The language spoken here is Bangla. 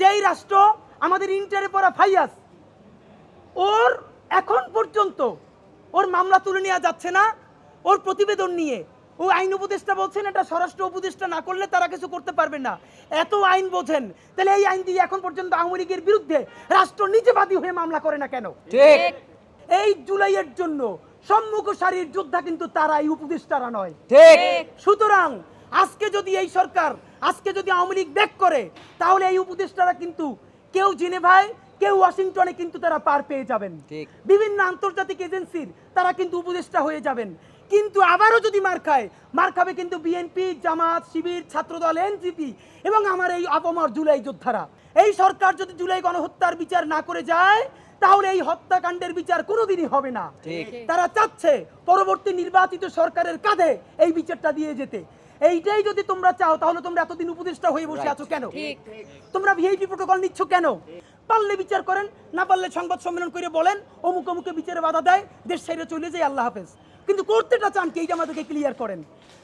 যেই রাষ্ট্র আমাদের ইন্টারে পড়া ফাইয়াস ওর এখন পর্যন্ত ওর মামলা তুলে নেওয়া যাচ্ছে না ওর প্রতিবেদন নিয়ে। ও আইন উপদেষ্টা বলছেন এটা স্বরাষ্ট্র উপদেষ্টা না করলে তারা কিছু করতে পারবে না। এত আইন বোঝেন তাহলে এই আইন দিয়ে এখন পর্যন্ত আওয়ামী লীগের বিরুদ্ধে রাষ্ট্র নিজে বাদী হয়ে মামলা করে না কেন? ঠিক। এই জুলাইয়ের জন্য সম্মুখ সারির যোদ্ধা কিন্তু তারা এই উপদেষ্টারা নয়। ঠিক। সুতরাং আজকে যদি এই সরকার আজকে যদি আওয়ামী লীগ ব্যাক করে তাহলে এই উপদেষ্টারা কিন্তু কেউ জেনেভায় কেউ ওয়াশিংটনে কিন্তু তারা পার পেয়ে যাবেন। বিভিন্ন আন্তর্জাতিক এজেন্সির তারা কিন্তু উপদেষ্টা হয়ে যাবেন। কিন্তু আবারও যদি মার খায় মার খাবে কিন্তু বিএনপি জামাত শিবির ছাত্রদল এনজিপি এবং আমার এই অপমর জুলাই যোদ্ধারা। এই সরকার যদি জুলাই গণহত্যার বিচার না করে যায় তাহলে এই হত্যাকাণ্ডের বিচার কোনোদিনই হবে না। তারা চাচ্ছে পরবর্তী নির্বাচিত সরকারের কাঁধে এই বিচারটা দিয়ে যেতে। এইটাই যদি তোমরা চাও তাহলে তোমরা এতদিন উপদেষ্টা হয়ে বসে আছো কেন? তোমরা ভিআইপি প্রোটোকল নিচ্ছ কেন? পারলে বিচার করেন না পারলে সংবাদ সম্মেলন করে বলেন অমুক অমুকে বিচারে বাধা দেয় দেশ সাইডে চলে যায় আল্লাহ হাফেজ। কিন্তু করতেটা চান কি? এইটা আমাদেরকে ক্লিয়ার করেন।